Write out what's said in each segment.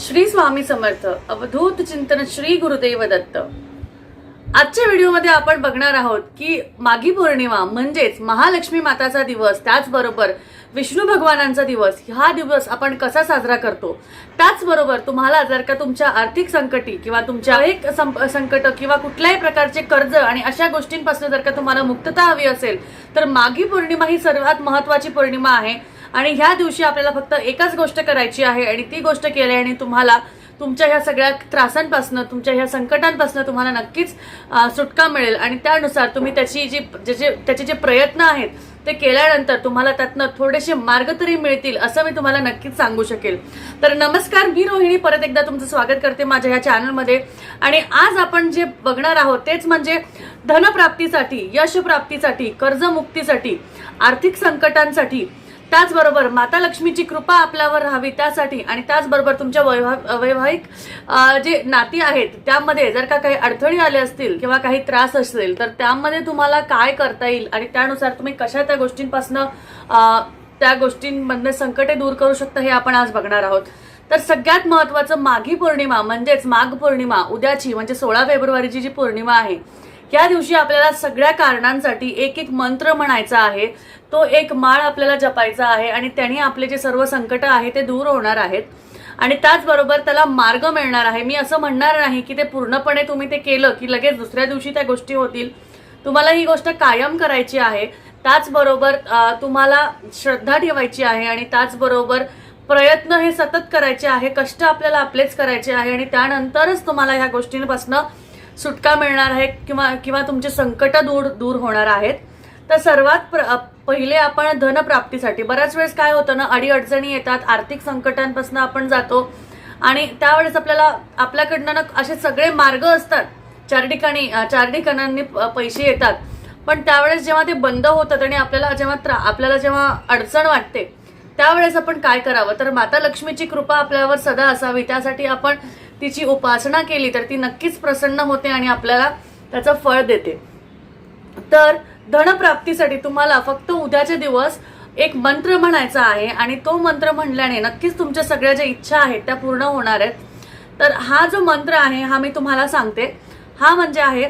श्री स्वामी समर्थ अवधूत चिंतन श्री गुरुदेव दत्त. आजच्या व्हिडिओमध्ये आपण बघणार आहोत की माघी पौर्णिमा म्हणजेच महालक्ष्मी माताचा दिवस त्याचबरोबर विष्णू भगवानांचा दिवस हा दिवस आपण कसा साजरा करतो? त्याचबरोबर तुम्हाला जर का तुमच्या आर्थिक संकटी किंवा तुमच्या एक संकट किंवा कुठल्याही प्रकारचे कर्ज आणि अशा गोष्टींपासून जर का तुम्हाला मुक्तता हवी असेल तर माघी पौर्णिमा ही सर्वात महत्वाची पौर्णिमा आहे. आणि ह्या दिवशी आपल्याला फक्त एकच गोष्ट करायची आहे आणि ती गोष्ट केल्याने तुम्हाला तुमच्या ह्या सगळ्या त्रासांपासून तुमच्या ह्या संकटांपासून तुम्हाला नक्कीच सुटका मिळेल. आणि त्यानुसार तुम्ही त्याची जी जे जे त्याचे जे प्रयत्न आहेत ते केल्यानंतर तुम्हाला त्यातनं थोडेसे मार्ग तरी मिळतील असं मी तुम्हाला नक्कीच सांगू शकेल. तर नमस्कार मी रोहिणी. परत एकदा तुमचं स्वागत करते माझ्या ह्या चॅनलमध्ये. आणि आज आपण जे बघणार आहोत तेच म्हणजे धनप्राप्तीसाठी यशप्राप्तीसाठी कर्जमुक्तीसाठी आर्थिक संकटांसाठी त्याचबरोबर माता लक्ष्मीची कृपा आपल्यावर राहावी त्यासाठी आणि त्याचबरोबर तुमच्या वैवा- वैवाहिक जे नाती आहेत त्यामध्ये जर का काही अडथळे आले असतील किंवा काही त्रास असेल तर त्यामध्ये तुम्हाला काय करता येईल आणि त्यानुसार तुम्ही कशा त्या गोष्टींपासनं त्या गोष्टींमधनं संकटे दूर करू शकता हे आपण आज बघणार आहोत. तर सगळ्यात महत्वाचं माघी पौर्णिमा म्हणजेच माघ पौर्णिमा उद्याची म्हणजे सोळा फेब्रुवारीची जी पौर्णिमा आहे या दिवशी आपल्याला सगळ्या कारणांसाठी एक एक मंत्र म्हणायचा आहे. तो एक माळ आपल्याला जपायचा आहे आणि त्याने आपले जे सर्व संकट आहे ते दूर होणार आहेत. आणि त्याचबरोबर त्याला मार्ग मिळणार आहे. मी असं म्हणणार नाही की ते पूर्णपणे तुम्ही ते केलं की लगेच दुसऱ्या दिवशी त्या गोष्टी होतील. तुम्हाला ही गोष्ट कायम करायची आहे. त्याचबरोबर तुम्हाला श्रद्धा ठेवायची आहे आणि त्याचबरोबर प्रयत्न हे सतत करायचे आहे. कष्ट आपल्याला आपलेच करायचे आहे आणि त्यानंतरच तुम्हाला ह्या गोष्टींपासून सुटका मिळणार आहे किंवा किंवा तुमचे संकट दूर दूर होणार आहेत. तर सर्वात प्र- पहिले आपण धनप्राप्तीसाठी. बऱ्याच वेळेस काय होतं ना अडीअडचणी येतात आर्थिक संकटांपासून आपण जातो. आणि त्यावेळेस आपल्याला आपल्याकडनं ना असे सगळे मार्ग असतात. चार ठिकाणी चार ठिकाणांनी प- पैसे येतात. पण त्यावेळेस जेव्हा ते बंद होतात आणि आपल्याला जेव्हा त्रा आपल्याला जेव्हा अडचण वाटते त्यावेळेस आपण काय करावं? तर माता लक्ष्मीची कृपा आपल्यावर सदा असावी. त्यासाठी आपण तिची उपासना केली तर ती नक्कीच प्रसन्न होते आणि आपल्याला त्याचं फळ देते. तर धनप्राप्तीसाठी तुम्हाला फक्त उद्याचे दिवस एक मंत्र म्हणायचा आहे आणि तो मंत्र म्हणल्याने नक्कीच तुमच्या सगळ्या ज्या इच्छा आहेत त्या पूर्ण होणार आहेत. तर हा जो मंत्र आहे हा मी तुम्हाला सांगते. हा म्हणजे आहे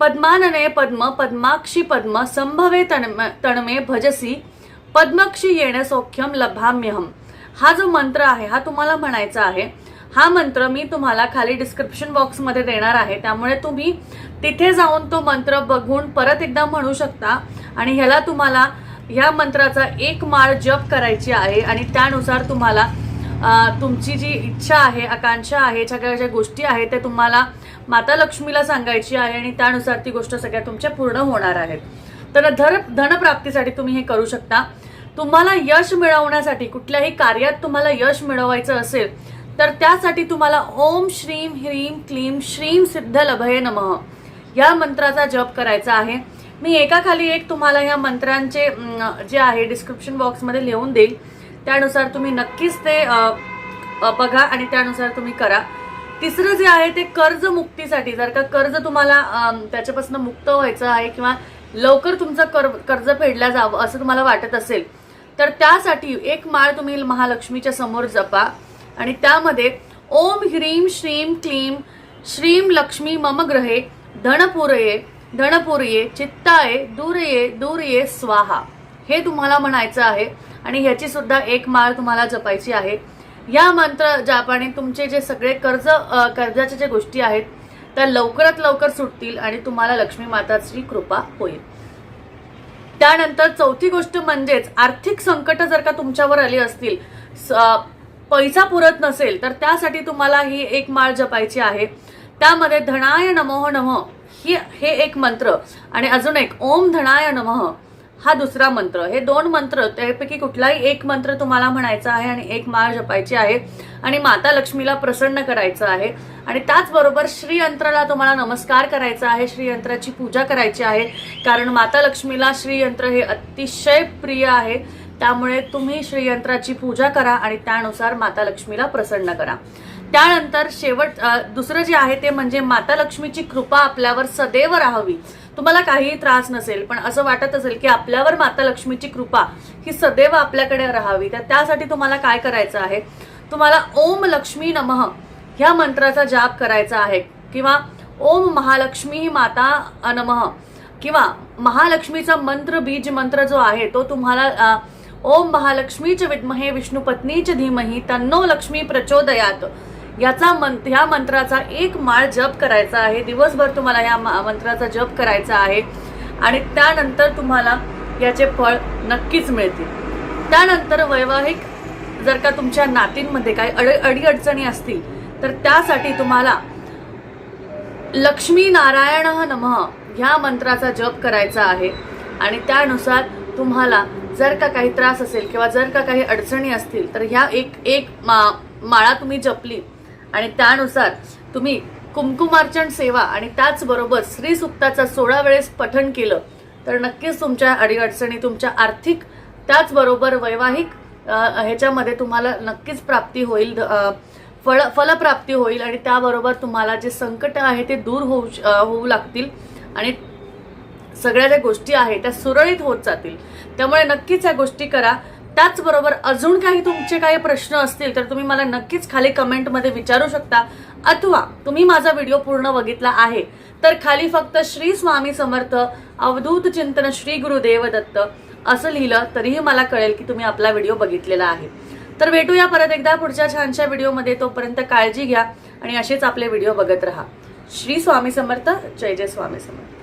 पद्मानने पद्म पद्माक्षी पद्म संभवे तणम तणमे भजसी पद्मक्षी येणे सौख्यम लभाम्यहम हा जो मंत्र आहे हा तुम्हाला म्हणायचा आहे. हा मंत्र मी तुम्हाला खाली डिस्क्रिप्शन बॉक्समध्ये देणार आहे. त्यामुळे तुम्ही तिथे जाऊन तो मंत्र बघून परत एकदा म्हणू शकता. आणि ह्याला तुम्हाला ह्या मंत्राचा एक माळ जप करायची आहे. आणि त्यानुसार तुम्हाला तुमची जी इच्छा आहे आकांक्षा आहे सगळ्या ज्या गोष्टी आहेत त्या तुम्हाला माता लक्ष्मीला सांगायची आहे. आणि त्यानुसार ती गोष्ट सगळ्या तुमच्या पूर्ण होणार आहेत. तर धन धनप्राप्तीसाठी तुम्ही हे करू शकता. तुम्हाला यश मिळवण्यासाठी कुठल्याही कार्यात तुम्हाला यश मिळवायचं असेल तर त्यासाठी तुम्हाला ओम श्रीम ह्रीम क्लीम श्रीम सिद्ध लभय नमः. या मंत्राचा जप करायचा आहे. मी एकाखाली एक तुम्हाला या मंत्रांचे जे आहे डिस्क्रिप्शन बॉक्समध्ये लिहून देईल. त्यानुसार तुम्ही नक्कीच ते बघा आणि त्यानुसार तुम्ही करा. तिसरं जे आहे ते कर्ज मुक्तीसाठी जर का कर्ज तुम्हाला त्याच्यापासून मुक्त व्हायचं आहे किंवा लवकर तुमचं कर कर्ज फेडलं जावं असं तुम्हाला वाटत असेल तर त्यासाठी एक माळ तुम्ही महालक्ष्मीच्या समोर जपा. आणि त्यामध्ये ओम ह्रीम श्रीम क्लीम श्रीम लक्ष्मी मम ग्रहे धनपुरये धनपुरये चित्ताये दूरये दूरये स्वाहा. हे तुम्हाला म्हणायचं आहे आणि ह्याची सुद्धा एक माळ तुम्हाला जपायची आहे. या मंत्र जापाने तुमचे जे सगळे कर्ज कर्जाच्या ज्या गोष्टी आहेत त्या लवकरात लवकर सुटतील आणि तुम्हाला लक्ष्मी माताची कृपा होईल. त्यानंतर चौथी गोष्ट म्हणजेच आर्थिक संकट जर का तुमच्यावर आली असतील स- पैसा पुरत नसेल तर त्यासाठी तुम्हाला ही एक माळ जपायची आहे. त्यामध्ये धनाय नमोह नमः ही हे एक मंत्र. आणि अजून एक ओम धनाय नमः हा दुसरा मंत्र. हे दोन मंत्र त्यापैकी कुठलाही एक मंत्र तुम्हाला म्हणायचा आहे आणि एक माळ जपायची आहे. आणि माता लक्ष्मीला प्रसन्न करायचं आहे. आणि त्याचबरोबर श्रीयंत्राला तुम्हाला नमस्कार करायचा आहे श्रीयंत्राची पूजा करायची आहे. कारण माता लक्ष्मीला श्रीयंत्र हे अतिशय प्रिय आहे. त्यामुळे तुम्ही श्रीयंत्राची पूजा करा आणि त्यानुसार माता लक्ष्मीला प्रसन्न करा. त्यानंतर शेवट दुसरं जे आहे ते म्हणजे माता लक्ष्मीची कृपा आपल्यावर सदैव राहावी. तुम्हाला काहीही त्रास नसेल पण असं वाटत असेल की आपल्यावर माता लक्ष्मीची कृपा ही सदैव आपल्याकडे राहावी तर त्यासाठी तुम्हाला काय करायचं आहे? तुम्हाला ओम लक्ष्मी नमः ह्या मंत्राचा जाप करायचा आहे. किंवा ओम महालक्ष्मी माता नमः. किंवा महालक्ष्मीचा मंत्र बीज मंत्र जो आहे तो तुम्हाला ओम महालक्ष्मीच विद्महे विष्णुपत्नीच धीमही तन्नो लक्ष्मी प्रचोदयात. याचा मं ह्या मंत्राचा एक माळ जप करायचा आहे. दिवसभर तुम्हाला ह्या मंत्राचा जप करायचा आहे. आणि त्यानंतर तुम्हाला याचे फळ नक्कीच मिळतील. त्यानंतर वैवाहिक जर का तुमच्या नातींमध्ये काही अड अडीअडचणी असतील तर त्यासाठी तुम्हाला लक्ष्मी नारायण नमः ह्या मंत्राचा जप करायचा आहे. आणि त्यानुसार तुम्हाला जर का काही त्रास असेल किंवा जर का काही अडचणी असतील तर ह्या एक एक मा माळा तुम्ही जपली. आणि त्यानुसार तुम्ही कुमकुमार्चन सेवा आणि त्याचबरोबर श्रीसुक्ताचा सोळा वेळेस पठण केलं तर नक्कीच तुमच्या अडीअडचणी तुमच्या आर्थिक त्याचबरोबर वैवाहिक ह्याच्यामध्ये तुम्हाला नक्कीच प्राप्ती होईल फळ फलप्राप्ती होईल आणि त्याबरोबर तुम्हाला जे संकट आहे ते दूर होऊ श- होऊ लागतील. आणि सगळ्या ज्या गोष्टी आहेत त्या सुरळीत होत जातील. त्यामुळे नक्कीच या गोष्टी करा. त्याचबरोबर अजून काही तुमचे काही प्रश्न असतील तर तुम्ही मला नक्कीच खाली कमेंटमध्ये विचारू शकता. अथवा तुम्ही माझा व्हिडिओ पूर्ण बघितला आहे तर खाली फक्त श्री स्वामी समर्थ अवधूत चिंतन श्री गुरुदेव दत्त असं लिहिलं तरीही मला कळेल की तुम्ही आपला व्हिडिओ बघितलेला आहे. तर भेटूया परत एकदा पुढच्या छानशा व्हिडिओमध्ये. तोपर्यंत काळजी घ्या आणि असेच आपले व्हिडिओ बघत राहा. श्री स्वामी समर्थ जय जय स्वामी समर्थ.